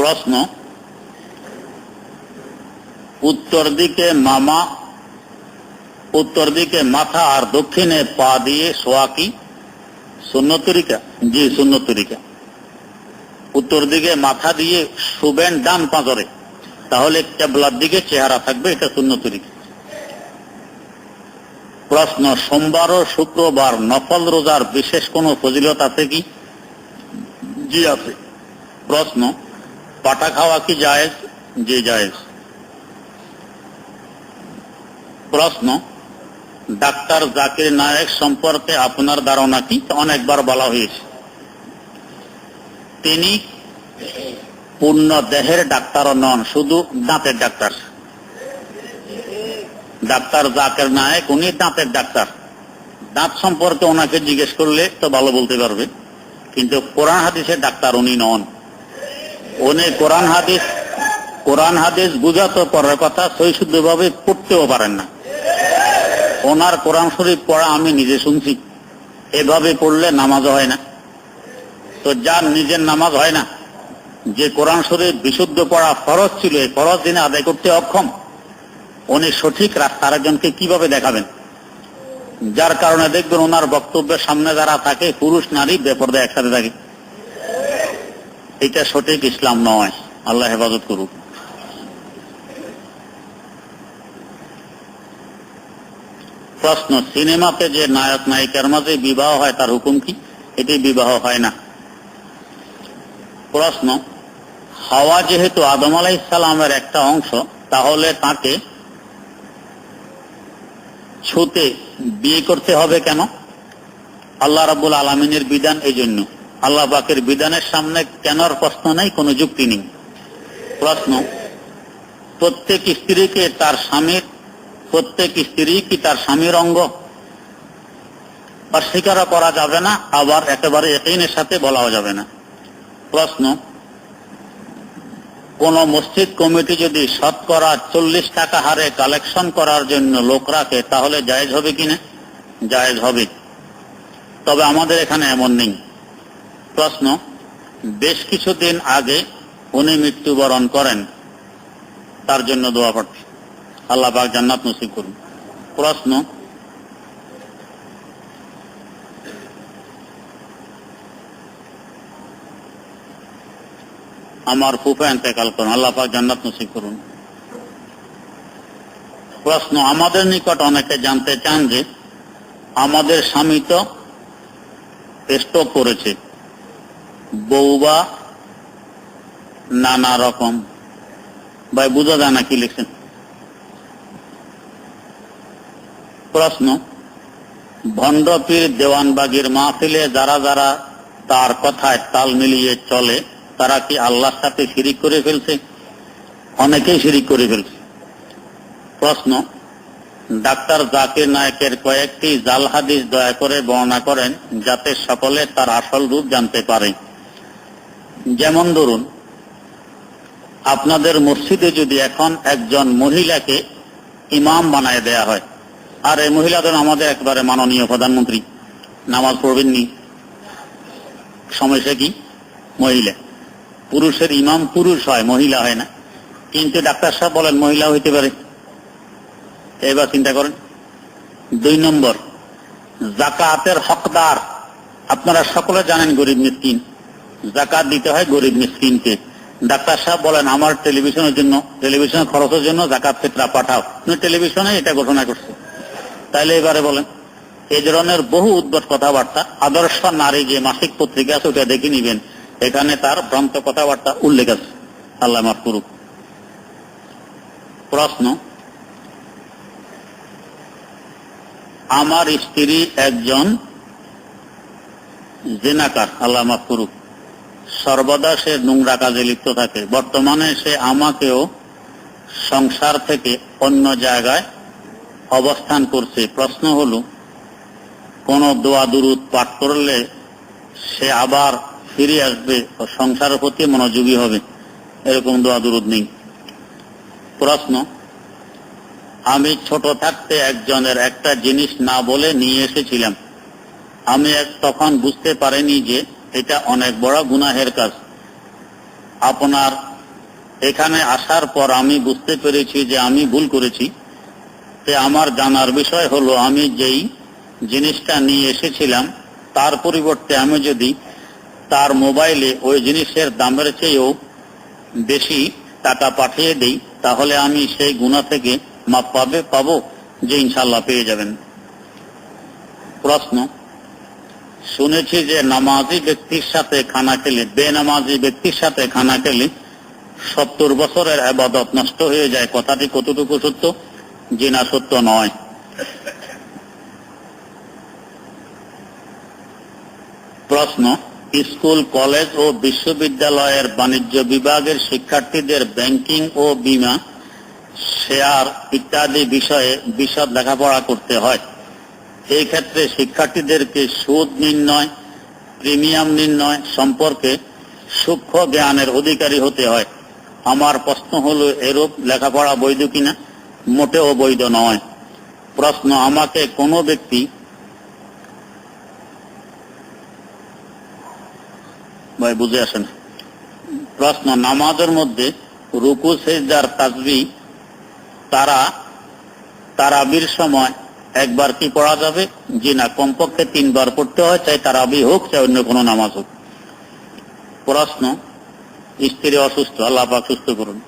প্রশ্ন। উত্তর দিকে মামা, উত্তর দিকে মাথা আর দক্ষিণে পা দিয়ে শোয়া কি? শূন্য তরিকা? জি, শূন্য তরিকা। উত্তর দিকে মাথা দিয়ে শুবেন ডান পাঁজরে। তাহলে কেবলার দিকে চেহারা থাকবে, এটা শূন্য তরিকা। প্রশ্ন, সোমবার ও শুক্রবার নফল রোজার বিশেষ কোনো ফজিলত আছে কি? জি, আছে। প্রশ্ন পাটা খাওয়া কি জায়েজ? জি জায়েজ। প্রশ্ন, ডাক্তার জাকির নায়েক সম্পর্কে আপনার ধারণা কি? অনেকবার বলা হয়েছে। তিনি পূর্ণ দেহের ডাক্তারও নন, শুধু দাঁতের ডাক্তার। ডাক্তার জাকের নায়ক, উনি দাঁতের ডাক্তার। দাঁত সম্পর্কে ওনাকে জিজ্ঞেস করলে তো ভালো বলতে পারবে। কিন্তু কোরআন হাদিসের ডাক্তার উনি নন। উনি কোরআন হাদিস কোরআন হাদিস বুঝাতে পড়ার কথা, সই শুদ্ধভাবে পড়তেও পারেন না। ওনার কোরআন শরীফ পড়া আমি নিজে শুনছি। এভাবে পড়লে নামাজ হয় না। তো যার নিজের নামাজ হয় না, যে কোরআন শরীফ বিশুদ্ধ পড়া ফরজ ছিল, এই ফরজ দিনে আদায় করতে অক্ষম, উনি সঠিক রাস্তা আরেকজনকে কীভাবে দেখাবেন? যার কারণে দেখবেন ওনার বক্তব্যের সামনে যারা থাকে, পুরুষ নারী বেপরদা একসাথে থাকে। এটা সঠিক ইসলাম নয়। আল্লাহ হেফাজত করুক। প্রশ্ন, সিনেমাতে যে নায়ক নায়িকার মাঝে বিবাহ হয়, তার হুকুম কি? এটি বিবাহ হয় না। প্রশ্ন, হাওয়া যেহেতু আদম আলাই সালামের একটা অংশ, তাহলে তাকে ছুতে বিয়ে করতে হবে কেন? আল্লাহ রাবুল আলমিনের বিধান এই জন্য আল্লাহ বাকের বিধানের সামনে কেনর প্রশ্ন নেই, কোনো যুক্তি নেই। প্রশ্ন, প্রত্যেক স্ত্রীকে তার স্বামীর, প্রত্যেক স্ত্রী কি তার স্বামীর অঙ্গ? অস্বীকারও করা যাবে না, আবার একেবারে একেইনের সাথে বলাও যাবে না। প্রশ্ন, কোন মসজিদ কমিটি যদি শতকরা চল্লিশ টাকা হারে কালেকশন করার জন্য লোক রাখে, তাহলে জায়েজ হবে কিনা জায়েজ হবে। তবে আমাদের এখানে এমন নেই। প্রশ্ন, বেশ কিছুদিন আগে উনি মৃত্যুবরণ করেন, তার জন্য দোয়া প্রার্থী আল্লাহ পাক জান্নাত নসিব করুন। প্রশ্ন, আমার ফুফা এতেকাল করুন, আল্লাহ পাক জান্নাত নসিব করুন। প্রশ্ন, আমাদের নিকট অনেকে জানতে চান যে, আমাদের স্বামী তো স্টক করেছে। বউবা নানা রকম। ভাই, বুঝা যায় না কি লিখছেন? প্রশ্ন, ভণ্ডপীর দেওয়ানবাগির মাহফিলে যারা যারা তার কথায় তাল মিলিয়ে চলে, তারা কি আল্লাহর সাথে শিরিক করে ফেলছে? অনেকেই শিরিক করে ফেলছে। প্রশ্ন, ডাক্তার জাকির নায়কের কয়েকটি জাল হাদিস দয়া করে বর্ণনা করেন যাতে সকলে তার আসল রূপ জানতে পারে। যেমন ধরুন, আপনাদের মসজিদে যদি এখন একজন মহিলাকে ইমাম বানায় দেয়া হয়, আর এই মহিলাদের আমাদের একবারে মাননীয় প্রধানমন্ত্রী, নামাজ পড়বেননি, সমস্যা কি? মহিলা। পুরুষের ইমাম পুরুষ হয়, মহিলা হয় না। কিন্তু ডাক্তার সাহেব বলেন মহিলা হইতে পারে। এবার চিন্তা করেন। দুই নম্বর, জাকাতের হকদার, আপনারা সকলে জানেন গরিব মিসকিন। জাকাত দিতে হয় গরিব মিসকিনকে। ডাক্তার সাহেব বলেন, আমার টেলিভিশনের জন্য, টেলিভিশনের খরচের জন্য জাকাত ফিতরা পাঠাও। টেলিভিশনে এটা ঘোষণা করছে তাইলে এবারে বলেন এই ধরনের বহু উদ্ভট কথাবার্তা, আদর্শ নারী যে মাসিক পত্রিকা আছে ওটা দেখে নিবেন। এখানে তার ভ্রান্ত কথাবার্তা উল্লেখ আছে। আল্লাহ মাফ করুক। প্রশ্ন, আমার স্ত্রী একজন জেনাকার। আল্লাহ মাফ করুক। সর্বদা সে নোংরা কাজে লিপ্ত থাকে। বর্তমানে সে আমাকেও সংসার থেকে অন্য জায়গায় অবস্থান করছে। প্রশ্ন হল, কোন দোয়া দুরুদ পাঠ করলে সে আবার ফিরে আসবে ও সংসারের প্রতি মনোযোগী হবে? এরকম দোয়া দুরুদ নেই। প্রশ্ন, আমি ছোট থাকতে একজনের একটা জিনিস না বলে নিয়ে এসেছিলাম। আমি তখন বুঝতে পারিনি যে এটা অনেক বড় গুনাহের কাজ। আপনার এখানে আসার পর আমি বুঝতে পেরেছি যে আমি ভুল করেছি। তে আমার জানার বিষয় হলো, আমি যেই জিনিসটা নিয়ে এসেছিলাম, তার পরিবর্তে আমি যদি তার মোবাইলে ওই জিনিসের দামের চেয়েও বেশি টাকা পাঠিয়ে দেই, তাহলে আমি সেই গুণা থেকে মাপ পাবে পাবো যে ইনশাল্লাহ পেয়ে যাবেন। প্রশ্ন শুনেছি যে নামাজি ব্যক্তির সাথে খানা খেলে বেনামাজি ব্যক্তির সাথে খানা খেলে সত্তর বছরের আবাদত নষ্ট হয়ে যায়। কথাটি কতটুকু সত্য? যে না, সত্য নয়। প্রশ্ন, স্কুল, কলেজ ও বিশ্ববিদ্যালয়ের বাণিজ্য বিভাগের শিক্ষার্থীদের ব্যাংকিং ও বিমা, শেয়ার ইত্যাদি বিষয়ে বিশদ লেখাপড়া করতে হয়। এই ক্ষেত্রে শিক্ষার্থীদেরকে সুদ নির্ণয়, প্রিমিয়াম নির্ণয় সম্পর্কে সূক্ষ্ম জ্ঞানের অধিকারী হতে হয়। আমার প্রশ্ন হলো, এরূপ লেখাপড়া বৈধ কিনা? মোটেও বৈধ নয়। প্রশ্ন, আমাকে কোনো ব্যক্তি ভাই, বুঝে আসেন। প্রশ্ন, নামাজের মধ্যে রুকু, সেজদার, তাজবি, তারা, তারাবির সময় একবার কি পড়া যাবে? জি না, কমপক্ষে তিনবার পড়তে হয়, চাই তারাবি হোক, চাই অন্য কোনো নামাজ হোক। প্রশ্ন, স্ত্রী অসুস্থ, আল্লাহ সুস্থ করুন।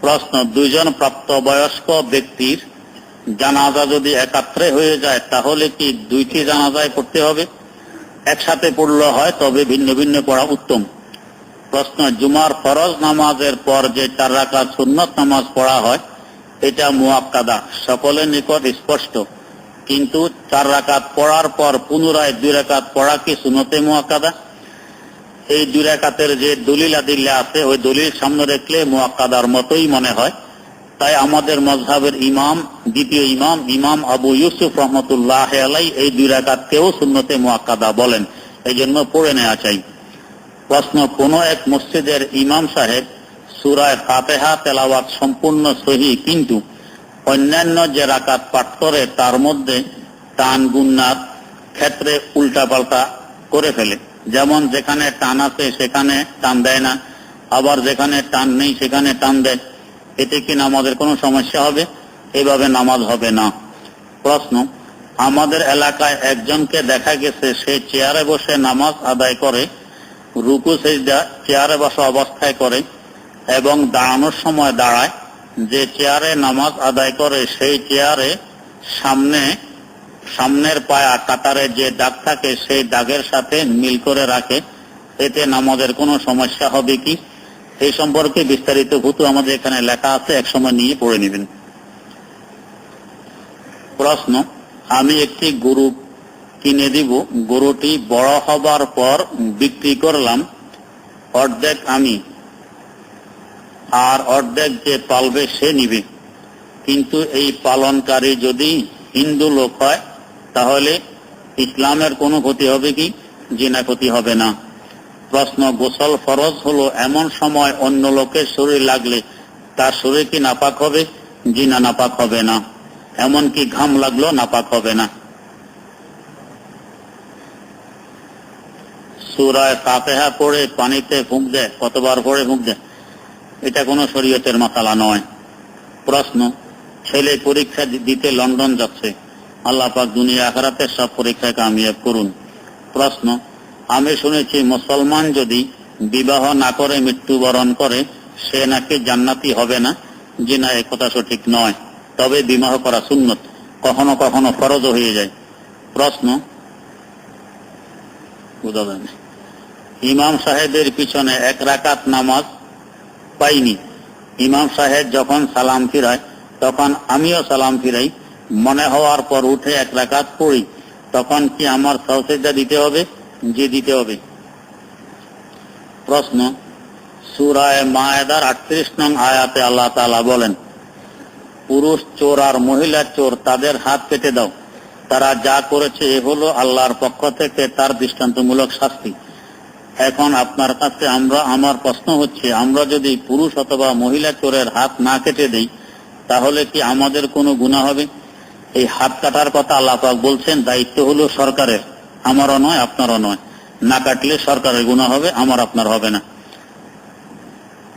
প্রশ্ন, দুইজন প্রাপ্তবয়স্ক ব্যক্তির জানাজা যদি একাত্রে হয়ে যায়, তাহলে কি দুইটি জানাজায় পড়তে হবে? একসাথে পড়লে হয়, তবে ভিন্ন ভিন্ন পড়া উত্তম। প্রশ্ন, জুমার ফরজ নামাজের পর যে চার রাকাত সুন্নত নামাজ পড়া হয় এটা মুয়াক্কাদা সকলের নিকট স্পষ্ট। কিন্তু চার রাকাত পড়ার পর পুনরায় দুই রাকাত পড়া কি সুনতে মুয়াক্কাদা এই দুই রাকাতের যে দলিল আদিল্লা আছে, ওই দলিল সামনে রাখলে মুয়াক্কাদার মতোই মনে হয়। তাই আমাদের মজহাবের ইমাম, দ্বিতীয় ইমাম ইমাম আবু ইউসুফ রহমতুল্লাহ আলাই এই দুই রাকাতকেও সুন্নতে মুয়াক্কাদা বলেন। এই জন্য পড়ে নেওয়া চাই। প্রশ্ন, কোন এক মসজিদের ইমাম সাহেব সুরায় ফাতেহা তেলাওয়াত সম্পূর্ণ সহি, কিন্তু অন্যান্য যে রাকাত পাঠ করে, তার মধ্যে টান গুন্নার ক্ষেত্রে উল্টাপাল্টা করে ফেলে। যেমন যেখানে টান আছে, সেখানে টান দেয় না। আবার যেখানে টান নেই, সেখানে টান দেয়। এতে কি নামাজের কোনো সমস্যা হবে? এভাবে নামাজ হবে না। প্রশ্ন, আমাদের এলাকায় একজনকে দেখা গেছে, সে চেয়ারে বসে নামাজ আদায় করে, রুকু, সেজদা, চেয়ারে বসা অবস্থায় করে এবং দাঁড়ানোর সময় দাঁড়ায়, যে চেয়ারে নামাজ আদায় করে, সেই চেয়ারে সামনে, সামনের পায়া কাতারে যে দাগ থাকে, সেই দাগের সাথে মিল করে রাখে। এতে নামাজের কোনো সমস্যা হবে কি? এই সম্পর্কে বিস্তারিত ভূতু আমাদের এখানে লেখা আছে, এক সময় নিয়ে পড়ে নেবেন। প্রশ্ন, আমি একটি গরু কিনে দিব, গরুটি বড় হবার পর বিক্রি করলাম, অর্ধেক আমি আর অর্ধেক যে পালবে সে নিবে। কিন্তু এই পালনকারী যদি হিন্দু লোক হয়, তাহলে ইসলামের কোনো ক্ষতি হবে কি? জিনা ক্ষতি হবে না। প্রশ্ন, গোসল ফরজ হলো এমন সময় অন্য লোকের শরীর লাগলে তার শরীর কি নাপাক হবে? জিনা নাপাক হবে না। এমনকি ঘাম লাগল নাপাক হবে না। সুরায় ফাতেহা পড়ে পানিতে ফুঁক দেয়, কতবার পড়ে ফুঁক দেয়? এটা কোনো শরীয়তের মাসালা নয়। প্রশ্ন, ছেলে পরীক্ষা দিতে লন্ডন যাচ্ছে। আল্লাহ পাক দুনিয়া আখরাতে সব পরীক্ষায় কামিয়াব করুন। প্রশ্ন, আমি শুনেছি মুসলমান যদি বিবাহ না করে মৃত্যুবরণ করে, সে নাকি জান্নাতি হবে না? যে না কথা সঠিক নয়। তবে বিবাহ করা সুন্নত, কখনো কখনো ফরজ হয়ে যায়। প্রশ্ন। ইমাম সাহেবের পিছনে এক রাকাত নামাজ পাইনি। ইমাম সাহেব যখন সালাম ফিরায়, তখন আমিও সালাম ফিরাই। মনে হওয়ার পর উঠে এক রাকাত পড়ি। তখন কি আমার সহসেজা দিতে হবে? যে দিতে হবে। প্রশ্ন, সুরায় মায়েদার আটত্রিশ নং আয়াতে আল্লাহ তালা বলেন, পুরুষ চোর আর মহিলা চোর তাদের হাত কেটে দাও। তারা যা করেছে এ হলো আল্লাহর পক্ষ থেকে তার দৃষ্টান্তমূলক শাস্তি। এখন আপনার কাছে আমরা, আমার প্রশ্ন হচ্ছে, আমরা যদি পুরুষ অথবা মহিলা চোরের হাত না কেটে দেই, তাহলে কি আমাদের কোনো গুণা হবে? এই হাত কাটার কথা আল্লাপাক বলছেন, দায়িত্ব হলো সরকারের। আমারও নয়, আপনারও নয়। না কাটলে সরকারের গুণা হবে, আমার আপনার হবে না।